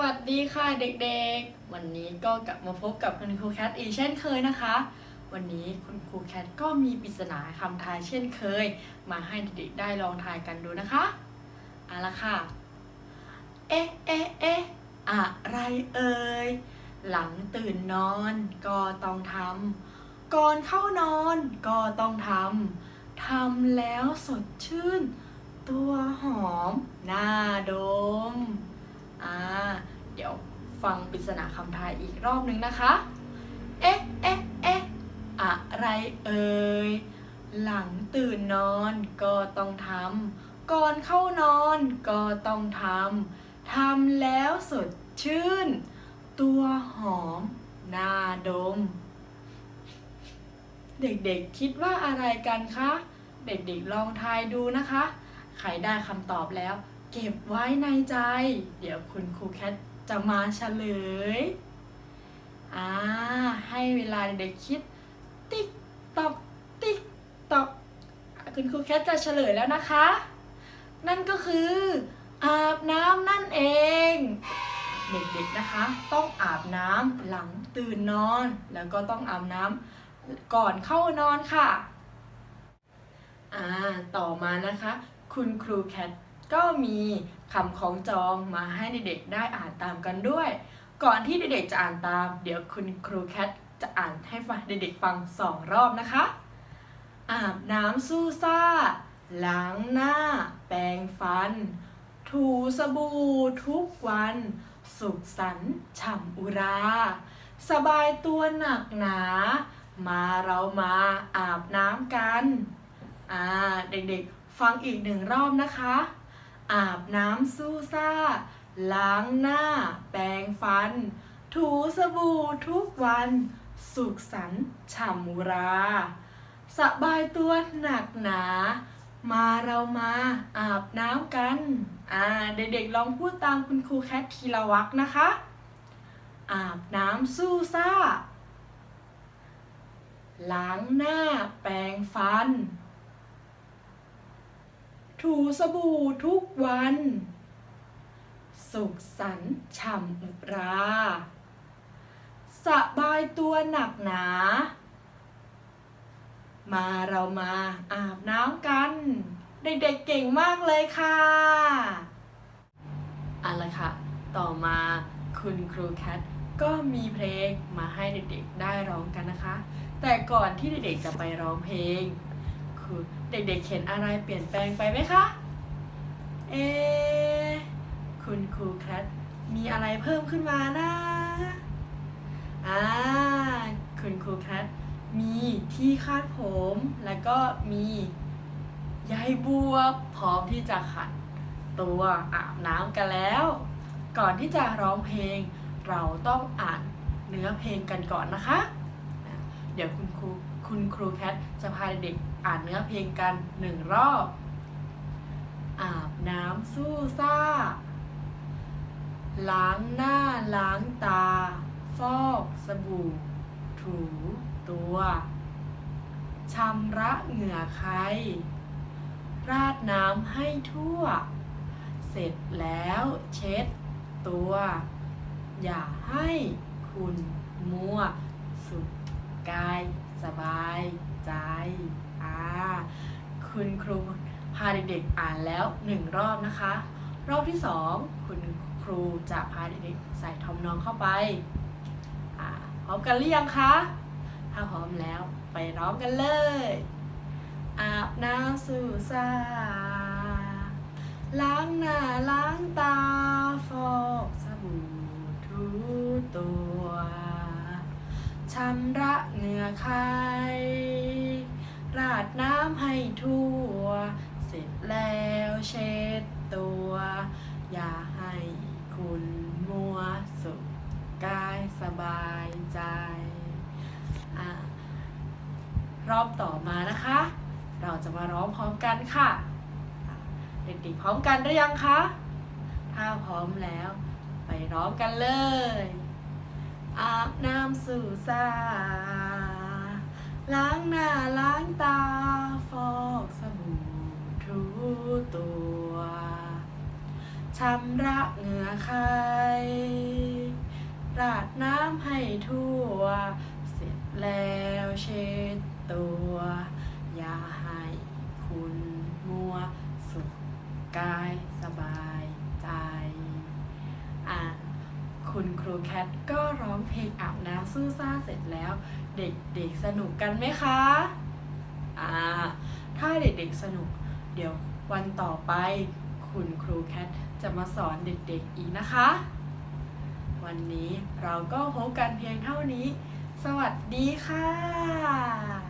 วัสดีค่ะเด็กๆ วันนี้ก็กลับมาพบกับคุณครูแคทอีกเช่นเคยนะคะ วันนี้คุณครูแคทก็มีปริศนาคำทายเช่นเคย มาให้เด็กๆได้ลองทายกันดูนะคะเอาละค่ะ เอ๊ะเอ๊ะเอ๊ะอะไรเอ่ย หลังตื่นนอนก็ต้องทำ ก่อนเข้านอนก็ต้องทำ ทำแล้วสดชื่น ตัวหอม หน่าดม อ่า เดี๋ยวฟังปริศนาคำทายอีกรอบนึงนะคะ เอ๊ะ เอ๊ะ เอ๊ะ อะไรเอ่ย หลังตื่นนอนก็ต้องทำ ก่อนเข้านอนก็ต้องทำ ทำแล้วสดชื่น ตัวหอม หน่าดม เด็กๆคิดว่าอะไรกันคะ เด็กๆลองทายดูนะคะ ใครได้คำตอบแล้ว เก็บไว้ในใจ เดี๋ยวคุณครูแคทจะมาเฉลย อ่า ให้เวลาเด็กคิด ติ๊กตอก ติ๊กตอก คุณครูแคทจะเฉลยแล้วนะคะ นั่นก็คือ อาบน้ำนั่นเอง เด็กๆนะคะ ต้องอาบน้ำหลังตื่นนอน แล้วก็ต้องอาบน้ำก่อนเข้านอนค่ะ อ่า ต่อมานะคะ คุณครูแคท ก็มีคำของจองมาให้เด็กๆได้อ่านตามกันด้วย ก่อนที่เด็กๆจะอ่านตาม เดี๋ยวคุณครูแคทจะอ่านให้ฟังเด็กๆฟังสองรอบนะคะ อาบน้ำสู้ซ่า ล้างหน้า แปรงฟัน ถูสบู่ทุกวัน สุขสันต์ฉ่ำอุรา สบายตัวหนักหนา มาเรามาอาบน้ำกัน อ่า เด็กๆฟังอีกหนึ่งรอบนะคะ อาบน้ำสู้ซ่า ล้างหน้า แปรงฟัน ถูสบู่ทุกวัน สุขสันต์ฉ่ำรา สบายตัวหนักหนา มาเรามาอาบน้ำกัน อ่า เด็กๆลองพูดตามคุณครูแคททีละวักนะคะ อาบน้ำสู้ซ่า ล้างหน้า แปรงฟัน ถูสบู่ทุกวัน สุขสันต์ฉ่ำอุรา สบายตัวหนักหนา มาเรามาอาบน้ำกัน เด็กๆเก่งมากเลยค่ะเอาละค่ะ ต่อมาคุณครูแคทก็มีเพลงมาให้เด็กๆได้ร้องกันนะคะ แต่ก่อนที่เด็กๆจะไปร้องเพลง คือ เด็กๆเห็นอะไรเปลี่ยนแปลงไปไหมคะ เอ คุณครูแคทมีอะไรเพิ่มขึ้นมานะอ่าคุณครูแคทมีที่คาดผม แล้วก็มีใยบัวพร้อมที่จะขัดตัวอาบน้ำกันแล้ว ก่อนที่จะร้องเพลง เราต้องอ่านเนื้อเพลงกันก่อนนะคะ เดี๋ยวคุณครู คุณครูแคทจะพาเด็กอ่านเนื้อเพลงกันหนึ่งรอบ อาบน้ำสู้ซ่า ล้างหน้าล้างตา ฟอกสบู่ ถูตัวชำระเหงื่อใคร ราดน้ำให้ทั่ว เสร็จแล้วเช็ดตัว อย่าให้คุณมัวสุข กายสบายใจอ่าคุณครูพาเด็กๆอ่านแล้วหนึ่งรอบนะคะ รอบที่สองคุณครูจะพาเด็กๆใส่ทอมน้องเข้าไปอ่าพร้อมกันหรือยังคะ ถ้าพร้อมแล้วไปร้องกันเลย อาบน้ำสู่ซาล้างหน้าล้างตาฟอกสบู่ทูตัว ชำระเหงื่อใครราดน้ำให้ทั่ว เสร็จแล้วเช็ดตัว อย่าให้คุณมัวสุขกายสบายใจอ่ารอบต่อมานะคะ เราจะมาร้องพร้อมกันค่ะ เด็กๆพร้อมกันหรือยังคะ ถ้าพร้อมแล้ว ไปร้องกันเลย อาบน้ำสู่สาล้างหน้าล้างตาฟอกสบู่ทูตัวชำระเหงื่อใครราดน้ำให้ทั่ว เสร็จแล้วเช็ด แคทก็ร้องเพลงอาบน้ำสู้ซ่าเสร็จแล้ว เด็กๆสนุกกันไหมคะ อ่า ถ้าเด็กๆสนุก เดี๋ยววันต่อไป คุณครูแคทจะมาสอนเด็กๆอีกนะคะ วันนี้เราก็พบกันเพียงเท่านี้ สวัสดีค่ะ